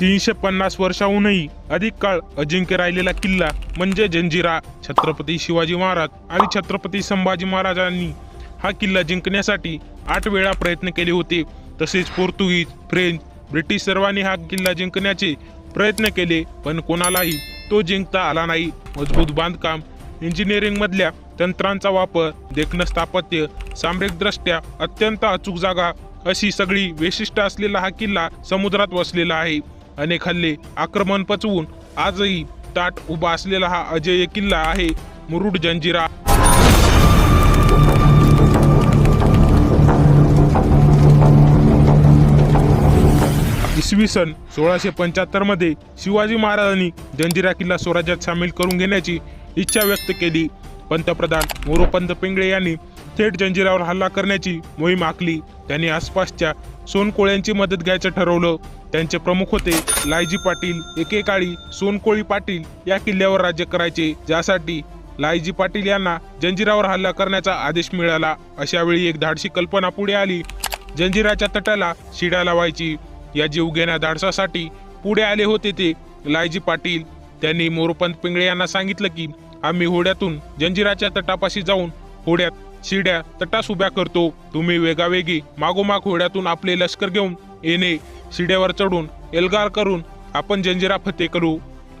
तीनशे पन्नास वर्षाहूनही अधिक काळ अजिंक्य राहिलेला किल्ला म्हणजे जंजिरा छत्रपती शिवाजी महाराज आणि छत्रपती संभाजी महाराजांनी हा किल्ला जिंकण्यासाठी आठ वेळा प्रयत्न केले होते. तसेच पोर्तुगीज फ्रेंच ब्रिटिश सर्वांनी हा किल्ला जिंकण्याचे प्रयत्न केले पण कोणालाही तो जिंकता आला नाही. मजबूत बांधकाम इंजिनिअरिंग मधल्या तंत्रांचा वापर देखणं स्थापत्य सामरिकदृष्ट्या अत्यंत अचूक जागा अशी सगळी वैशिष्ट्य असलेला हा किल्ला समुद्रात वसलेला आहे. अनेक हल्ले आक्रमण पचवून आजही ताट उभा असलेला हा अजय किल्ला आहे मुरुड जंजिरा. इसवी सन सोळाशे पंच्याहत्तरमध्ये शिवाजी महाराजांनी जंजिरा किल्ला स्वराज्यात सामील करून घेण्याची इच्छा व्यक्त केली. पंतप्रधान मोरोपंत पिंगळे यांनी थेट जंजिरावर हल्ला करण्याची मोहीम आखली. त्यांनी आसपासच्या सोनकोळ्यांची मदत घ्यायचं ठरवलं. त्यांचे प्रमुख होते लायजी पाटील एकेकाळी सोनकोळी पाटील या किल्ल्यावर राज्य करायचे. ज्यासाठी लायजी पाटील यांना जंजिरावर हल्ला करण्याचा आदेश मिळाला. अशा वेळी एक धाडशी कल्पना पुढे आली. जंजिराच्या तटाला शिडा लावायची. या जीवघेण्या धाडसासाठी पुढे आले होते ते लायजी पाटील. त्यांनी मोरोपंत पिंगळे यांना सांगितलं की आम्ही होड्यातून जंजिराच्या तटापाशी जाऊन होड्यात शिड्या तटास उभ्या करतो. तुम्ही वेगावेगी मागोमाग होड्यातून आपले लष्कर घेऊन येणे शिड्यावर चढून एल्गार करून आपण जंजिरा फते करू.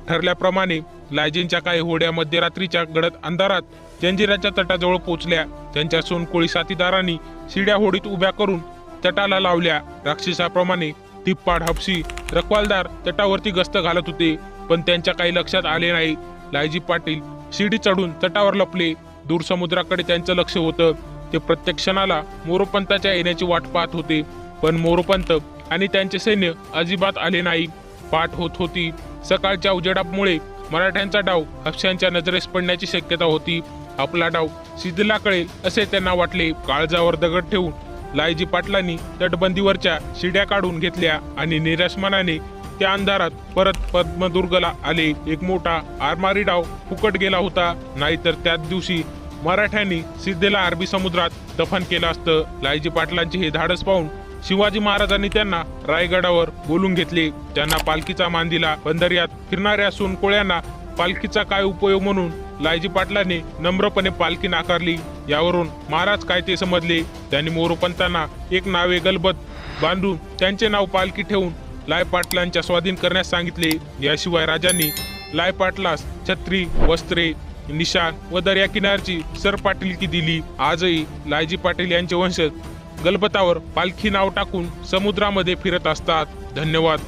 ठरल्याप्रमाणे लायजींच्या काही होड्या मध्यरात्रीच्या गडद अंधारात जंजिराच्या तटाजवळ पोचल्या. त्यांच्या सोनकोळी साथीदारांनी शिड्या होडीत उभ्या करून तटाला लावल्या. राक्षसाप्रमाणे तिप्पाड हापशी रखवालदार तटावरती गस्त घालत होते. पण त्यांच्या काही लक्षात आले नाही. लायजी पाटील शिडी चढून तटावर लपले. दूरसमुद्राकडे त्यांचं लक्ष होतं. ते प्रत्येक क्षणाला मोरोपंताच्या येण्याची वाट पाहत होते. पण मोरोपंत आणि त्यांचे सैन्य अजिबात आले नाही. पाठ होत होती. सकाळच्या उजेडामुळे मराठ्यांचा डाव हपशांच्या नजरेस पडण्याची शक्यता होती. आपला डाव सिद्धला कळेल असे त्यांना वाटले. काळजावर दगड ठेवून लायजी पाटलांनी तटबंदीवरच्या शिड्या काढून घेतल्या आणि निराश मनाने त्या अंधारात परत पद्मदुर्गला आले. एक मोठा आरमारी डाव फुकट गेला होता. नाहीतर त्याच दिवशी मराठ्यांनी सिद्धेला अरबी समुद्रात दफन केलं असतं. लायजी पाटलांचे हे धाडस पाहून शिवाजी महाराजांनी त्यांना रायगडावर बोलून घेतले. त्यांना पालखीचा मान दिला बंदर्यात फिरणाऱ्या सोनकोळ्यांना पालखीचा काय उपयोग म्हणून लायजी पाटलांनी नम्रपणे पालखी नाकारली. यावरून महाराज काय ते समजले? त्यांनी मोरोपंतांना एक नावे गलबत बांधून त्यांचे नाव पालखी ठेवून लाय पाटलांच्या स्वाधीन करण्यास सांगितले. याशिवाय राजांनी लाय पाटलास छत्री वस्त्रे निशाण व दर्याकिनारची सर पाटीलकी दिली. आजही लायजी पाटील यांचे वंशज गलबतावर पालखी नाव टाकून समुद्रामध्ये फिरत असतात. धन्यवाद.